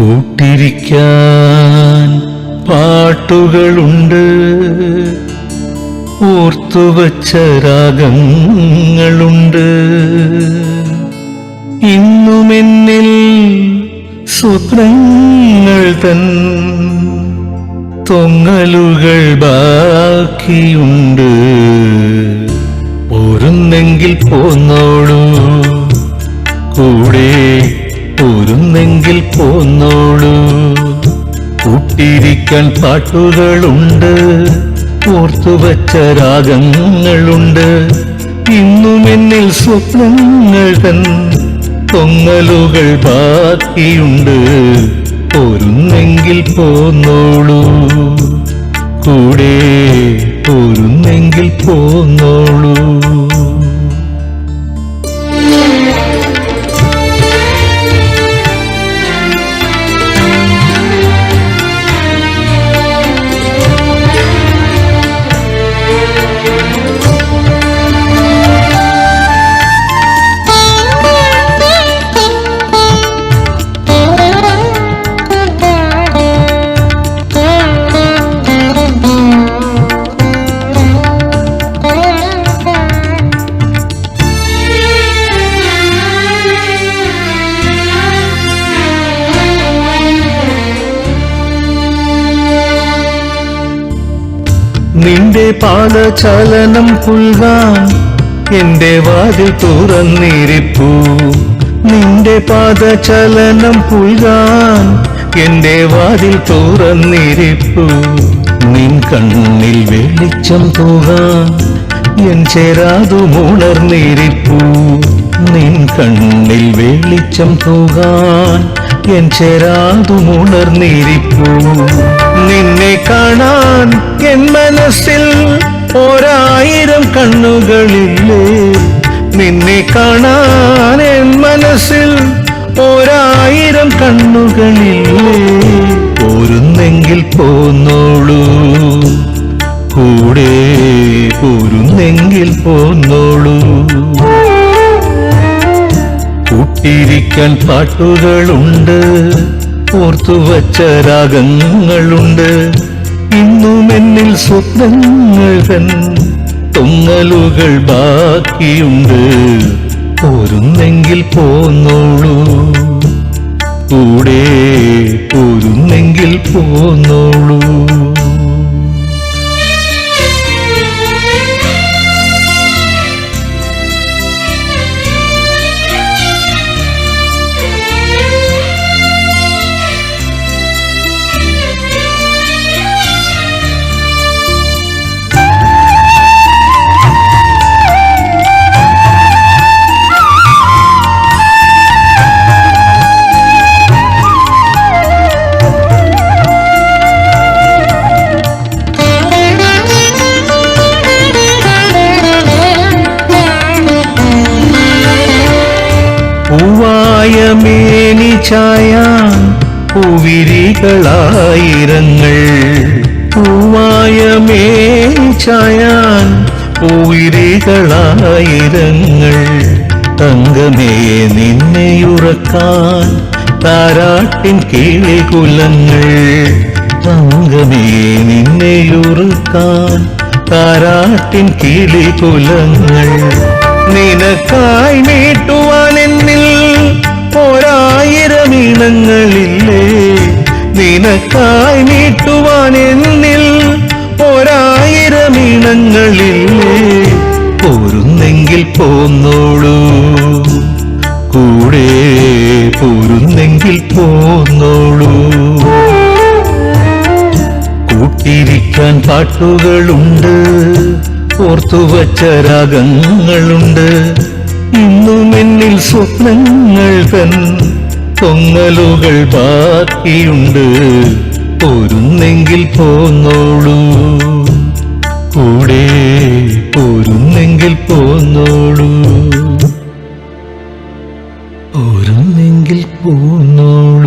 കൂട്ടിരിക്കാൻ പാട്ടുകളുണ്ട്. ഓർത്തുവച്ച രാഗങ്ങളുണ്ട്. ഇന്നുമെന്നിൽ സ്വപ്നങ്ങൾ തൻ തൊങ്ങലുകൾ ബാക്കിയുണ്ട്. പോരുന്നെങ്കിൽ പോന്നോളൂ. കൂടെ പോരുന്നെങ്കിൽ പോന്നോളൂ കൂട്ടിരിക്കാൻ പാട്ടുകളുണ്ട്. ഓർത്തുവച്ച രാഗങ്ങളുണ്ട്. ഇന്നും എന്നിൽ സ്വപ്നങ്ങൾ തൻ പൊങ്ങലുകൾ ബാക്കിയുണ്ട്. പോരുന്നെങ്കിൽ പോന്നോളൂ. കൂടെ പോരുന്നെങ്കിൽ പോന്നോളൂ. നിന്റെ പാദചലനം പുൽകാൻ എന്റെ വാതിൽ തുറന്നിരിപ്പൂ. നിന്റെ പാദചലനം പുൽകാൻ എന്റെ വാതിൽ തുറന്നിരിപ്പൂ. നിൻ കണ്ണിൽ വെളിച്ചം തൂകാൻ എൻ ചേരാതു ഉണർന്നിരിപ്പു. നിൻ കണ്ണിൽ വെളിച്ചം തൂകാൻ എൻ ചേരാതു ഉണർന്നിരിപ്പു. നിന്നെ കാണാൻ എൻ മനസ്സിൽ ഒരായിരം കണ്ണുകളില്ലേ? നിന്നെ കാണാൻ എൻ മനസ്സിൽ ഒരായിരം കണ്ണുകളില്ലേ? പോരുന്നെങ്കിൽ പോന്നോളൂ. കൂടെ പോരുന്നെങ്കിൽ പോന്നോളൂ. കൂട്ടിരിക്കാൻ പാട്ടുകളുണ്ട് ഓർത്തുവച്ച രാഗങ്ങളുണ്ട്. ഇന്നും എന്നിൽ സ്വപ്നങ്ങൾ തൻ തുന്നലുകൾ ബാക്കിയുണ്ട്. പോരുന്നെങ്കിൽ പോന്നോളൂ. കൂടെ പോരുന്നെങ്കിൽ പോന്നോളൂ. മേനി ചായാൻ പൂവിരികളായിരങ്ങൾ. പൂവായ മേനി ചായാൻ പൂവിരികളായിരങ്ങൾ. തങ്കമേ നിന്നെയുറക്കാൻ താരാട്ടിൻ കിളികുലങ്ങൾ തങ്കമേ നിന്നെയുറക്കാൻ താരാട്ടിൻ കിളികുലങ്ങൾ നിനക്കായി നീട്ടുവാൻ എന്നിൽ ഒരായിരം ഇണങ്ങളില്ലേ? നിനക്കായി നീട്ടുവാൻ എന്നിൽ ഒരായിരം ഇണങ്ങളില്ലേ? പോരുന്നെങ്കിൽ പോന്നോളൂ. കൂടെ പോരുന്നെങ്കിൽ പോന്നോളൂ. കൂട്ടിരിക്കാൻ പാട്ടുകളുണ്ട് ഓർത്തുവച്ച രാഗങ്ങളുണ്ട്. ഇന്നും എന്നിൽ സ്വപ്നങ്ങൾ തൻ പൊങ്ങലുകൾ ബാക്കിയുണ്ട്. പൊരുന്നെങ്കിൽ പോന്നോളൂ. കൂടെ പൊരുന്നെങ്കിൽ പോന്നോളൂ. പൊരുന്നെങ്കിൽ പോന്നോളൂ.